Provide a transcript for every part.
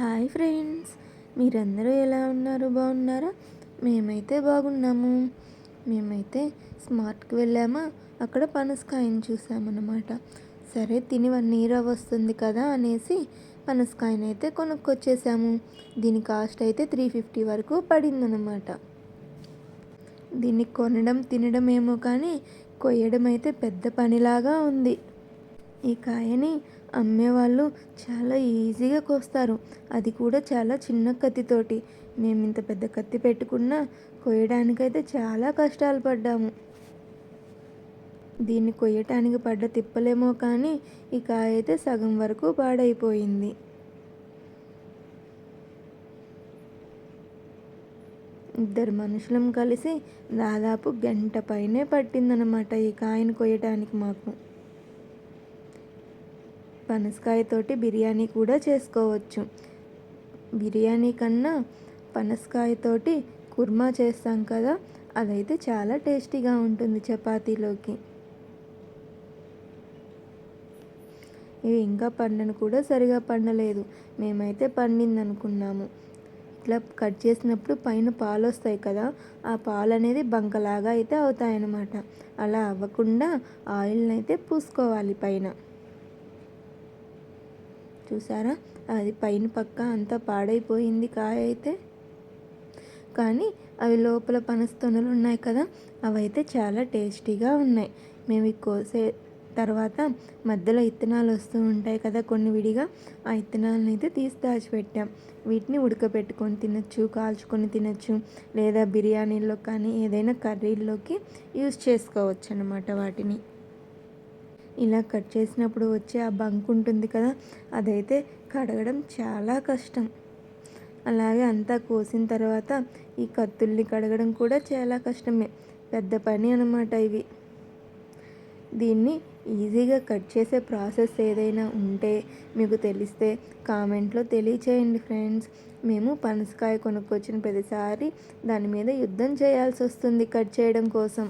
Hi friends మీరందరూ ఎలా ఉన్నారు? బాగున్నారా? మేమైతే బాగున్నాము. మేమైతే స్మార్ట్కి వెళ్ళామా? అక్కడ పనసకాయని చూసామన్నమాట. సరే తిని వన్ ఇయర్ వస్తుంది కదా అనేసి పనసకాయని అయితే కొనుక్కొచ్చేసాము. దీని కాస్ట్ అయితే త్రీ ఫిఫ్టీ వరకు పడిందనమాట దీన్ని కొనడం తినడం ఏమో కానీ కొయ్యడం అయితే పెద్ద పనిలాగా ఉంది. ఈ కాయని అమ్మేవాళ్ళు చాలా ఈజీగా కోస్తారు. అది కూడా చాలా చిన్న కత్తితోటి. మేము ఇంత పెద్ద కత్తి పెట్టుకున్నా కొయ్యడానికైతే చాలా కష్టాలు పడ్డాము. దీన్ని కొయ్యటానికి పడ్డ తిప్పలేమో కానీ ఈ కాయ అయితే సగం వరకు పాడైపోయింది. ఇద్దరు మనుషులం కలిసి దాదాపు గంట పైనే పట్టిందనమాట ఈ కాయను కొయ్యటానికి మాకు. పనసకాయతోటి బిర్యానీ కూడా చేసుకోవచ్చు. బిర్యానీ కన్నా పనసకాయతోటి కుర్మా చేస్తాం కదా అదైతే చాలా టేస్టీగా ఉంటుంది చపాతీలోకి. ఇవి ఇంకా పండను కూడా సరిగా పండలేదు. మేమైతే పండింది అనుకున్నాము ఇట్లా కట్ చేసినప్పుడు పైన పాలు వస్తాయి కదా ఆ పాలు అనేది బంకలాగా అయితే అవుతాయన్నమాట. అలా అవ్వకుండా ఆయిల్ని అయితే పూసుకోవాలి పైన. చూసారా అది పైన పక్క అంతా పాడైపోయింది కాయ అయితే. కానీ అవి లోపల పనస్తొనలు ఉన్నాయి కదా అవైతే చాలా టేస్టీగా ఉన్నాయి. మేము కోసే తర్వాత మధ్యలో ఇత్తనాలు వస్తూ ఉంటాయి కదా కొన్ని విడిగా ఆ ఇత్తనాలను అయితే తీసి దాచిపెట్టాం. వీటిని ఉడకబెట్టుకొని తినచ్చు కాల్చుకొని తినచ్చు లేదా బిర్యానీలో కానీ ఏదైనా కర్రీల్లోకి యూస్ చేసుకోవచ్చు అన్నమాట వాటిని. ఇలా కట్ చేసినప్పుడు వచ్చే ఆ బంక్ ఉంటుంది కదా అదైతే కడగడం చాలా కష్టం. అలాగే అంతా కోసిన తర్వాత ఈ కత్తుల్ని కడగడం కూడా చాలా కష్టమే. పెద్ద పని అనమాట ఇవి. దీన్ని ఈజీగా కట్ చేసే ప్రాసెస్ ఏదైనా ఉంటే మీకు తెలిస్తే కామెంట్లో తెలియచేయండి ఫ్రెండ్స్. మేము పనసకాయ కొనుక్కొచ్చిన ప్రతిసారి దాని మీద యుద్ధం చేయాల్సి వస్తుంది కట్ చేయడం కోసం.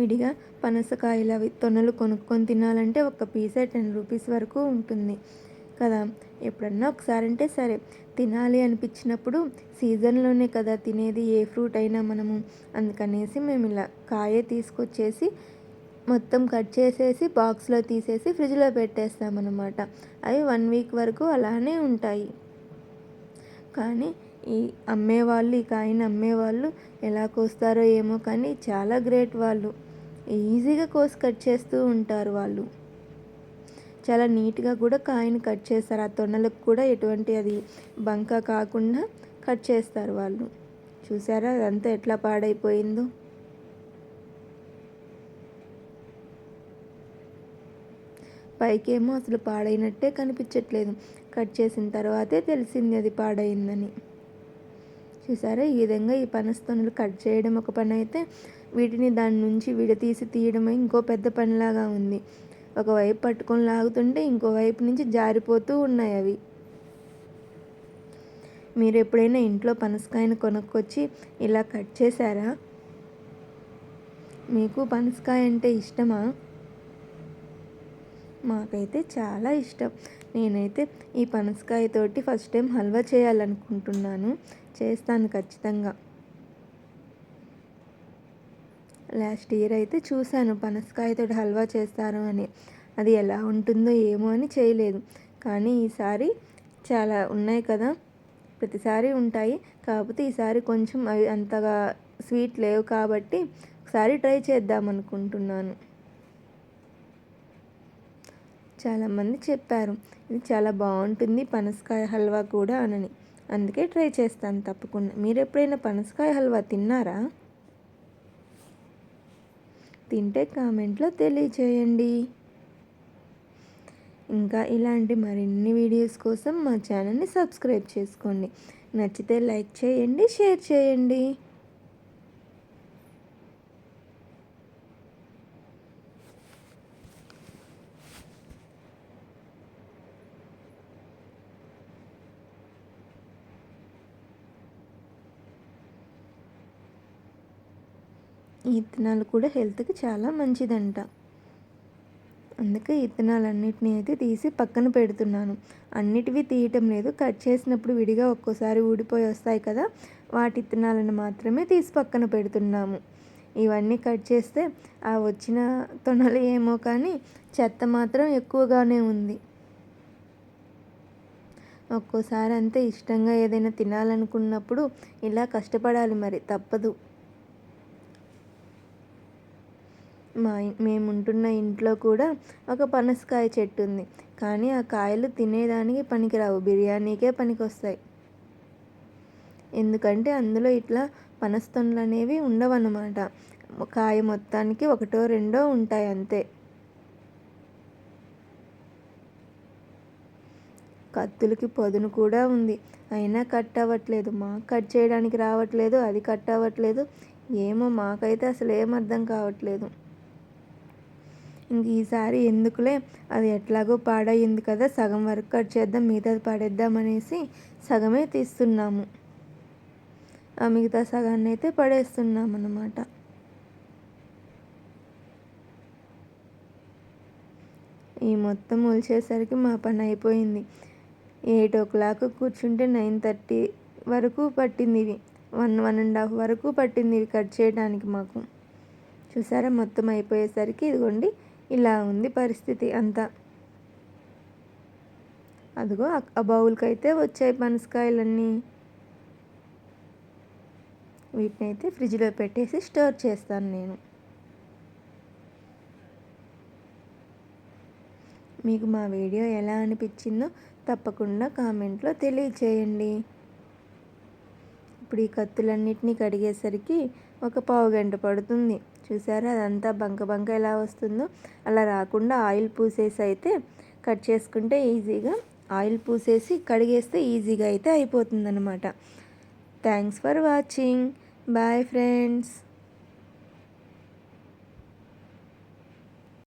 విడిగా పనసకాయలు అవి తొనలు కొనుక్కొని తినాలంటే ఒక పీసే టెన్ రూపీస్ వరకు ఉంటుంది కదా. ఎప్పుడన్నా ఒకసారి అంటే సరే తినాలి అనిపించినప్పుడు సీజన్లోనే కదా తినేది ఏ ఫ్రూట్ అయినా మనము. అందుకనేసి మేము ఇలా కాయ తీసుకొచ్చేసి మొత్తం కట్ చేసేసి బాక్స్లో తీసేసి ఫ్రిడ్జ్లో పెట్టేస్తామన్నమాట. అవి వన్ వీక్ వరకు అలానే ఉంటాయి. కానీ ఈ అమ్మేవాళ్ళు ఈ కాయని అమ్మేవాళ్ళు ఎలా కోస్తారో ఏమో కానీ చాలా గ్రేట్ వాళ్ళు. ఈజీగా కోసి కట్ చేస్తూ ఉంటారు వాళ్ళు. చాలా నీట్గా కూడా కాయను కట్ చేస్తారు. ఆ తొన్నలకు కూడా ఎటువంటి అది బంక కాకుండా కట్ చేస్తారు వాళ్ళు. చూసారా? అదంతా ఎట్లా పాడైపోయిందో. పైకేమో అసలు పాడైనట్టే కనిపించట్లేదు. కట్ చేసిన తర్వాతే తెలిసింది అది పాడైందని. చూసారా? ఈ విధంగా ఈ పనస్తోనులు కట్ చేయడం ఒక పని అయితే వీటిని దాని నుంచి విడతీసి తీయడమే ఇంకో పెద్ద పనిలాగా ఉంది. ఒకవైపు పట్టుకొని లాగుతుంటే ఇంకో వైపు నుంచి జారిపోతూ ఉన్నాయి అవి. మీరు ఎప్పుడైనా ఇంట్లో పనసకాయను కొనుక్కొచ్చి ఇలా కట్ చేశారా? మీకు పనసకాయ అంటే ఇష్టమా? మాకైతే చాలా ఇష్టం. నేనైతే ఈ పనసకాయతోటి ఫస్ట్ టైం హల్వా చేయాలనుకుంటున్నాను. చేస్తాను ఖచ్చితంగా. లాస్ట్ ఇయర్ అయితే చూశాను. పనసకాయతో హల్వా చేస్తారు అని. అది ఎలా ఉంటుందో ఏమో అని చేయలేదు. కానీ ఈసారి చాలా ఉన్నాయి కదా. ప్రతిసారి ఉంటాయి. కాకపోతే ఈసారి కొంచెం అవి అంతగా స్వీట్ లేవు కాబట్టి ఒకసారి ట్రై చేద్దాం అనుకుంటున్నాను. చాలామంది చెప్పారు ఇది చాలా బాగుంటుంది పనసకాయ హల్వా కూడా అనని. అందుకే ట్రై చేస్తాను తప్పకుండా. మీరు ఎప్పుడైనా పనసకాయ హల్వా తిన్నారా? తింటే కామెంట్లో తెలియచేయండి. ఇంకా ఇలాంటి మరిన్ని వీడియోస్ కోసం మా ఛానల్ని సబ్స్క్రైబ్ చేసుకోండి. నచ్చితే లైక్ చేయండి షేర్ చేయండి. ఈ విత్తనాలు కూడా హెల్త్కి చాలా మంచిదంట. అందుకే ఇత్తనాలన్నిటిని అయితే తీసి పక్కన పెడుతున్నాను. అన్నిటివి తీయటం లేదు. కట్ చేసినప్పుడు విడిగా ఒక్కోసారి ఊడిపోయి వస్తాయి కదా వాటి ఇత్తనాలను మాత్రమే తీసి పక్కన పెడుతున్నాము. ఇవన్నీ కట్ చేస్తే ఆ వచ్చిన తొనలు ఏమో కానీ చెత్త మాత్రం ఎక్కువగానే ఉంది. ఒక్కోసారి అంతే ఇష్టంగా ఏదైనా తినాలనుకున్నప్పుడు ఇలా కష్టపడాలి మరి తప్పదు. మా మేము ఉంటున్న ఇంట్లో కూడా ఒక పనసకాయ చెట్టు ఉంది. కానీ ఆ కాయలు తినేదానికి పనికిరావు. బిర్యానీకే పనికొస్తాయి. ఎందుకంటే అందులో ఇట్లా పనస్తొనలు అనేవి ఉండవన్నమాట. కాయ మొత్తానికి ఒకటో రెండో ఉంటాయి అంతే. కత్తులకి పొదును కూడా ఉంది. అయినా కట్ అవ్వట్లేదు. మాకు కట్ చేయడానికి రావట్లేదు. అది కట్ అవ్వట్లేదు. ఏమో మాకైతే అసలు ఏం అర్థం కావట్లేదు. ఇంక ఈసారి ఎందుకులే? అది ఎట్లాగో పాడయింది కదా సగం వరకు కట్ చేద్దాం మిగతాది పడేద్దాం అనేసి సగమే తీస్తున్నాము. ఆ మిగతా సగాన్ని అయితే పడేస్తున్నాం అన్నమాట ఈ మొత్తం ఒలిచేసరికి మా పని అయిపోయింది. ఎయిట్ ఓ క్లాక్ కూర్చుంటే నైన్ థర్టీ వరకు పట్టింది ఇవి. వన్ వన్ అండ్ హాఫ్ వరకు పట్టింది ఇవి కట్ చేయడానికి మాకు. చూసారా? మొత్తం అయిపోయేసరికి ఇదిగోండి ఇలా ఉంది పరిస్థితి అంతా. అదిగో ఆ బౌల్కి అయితే వచ్చాయి పనసకాయలన్నీ. వీటిని అయితే ఫ్రిడ్జ్లో పెట్టేసి స్టోర్ చేస్తాను నేను. మీకు మా వీడియో ఎలా అనిపించిందో తప్పకుండా కామెంట్లో తెలియచేయండి. ఇప్పుడు ఈ కత్తులన్నిటినీ కడిగేసరికి ఒక పావు గంట పడుతుంది. చూసారా? అదంతా బంక బంక ఎలా వస్తుందో. అలా రాకుండా ఆయిల్ పూసేసి అయితే కట్ చేసుకుంటే ఈజీగా ఆయిల్ పూసేసి కడిగేస్తే ఈజీగా అయితే అయిపోతుందన్నమాట. Thanks for watching. Bye friends.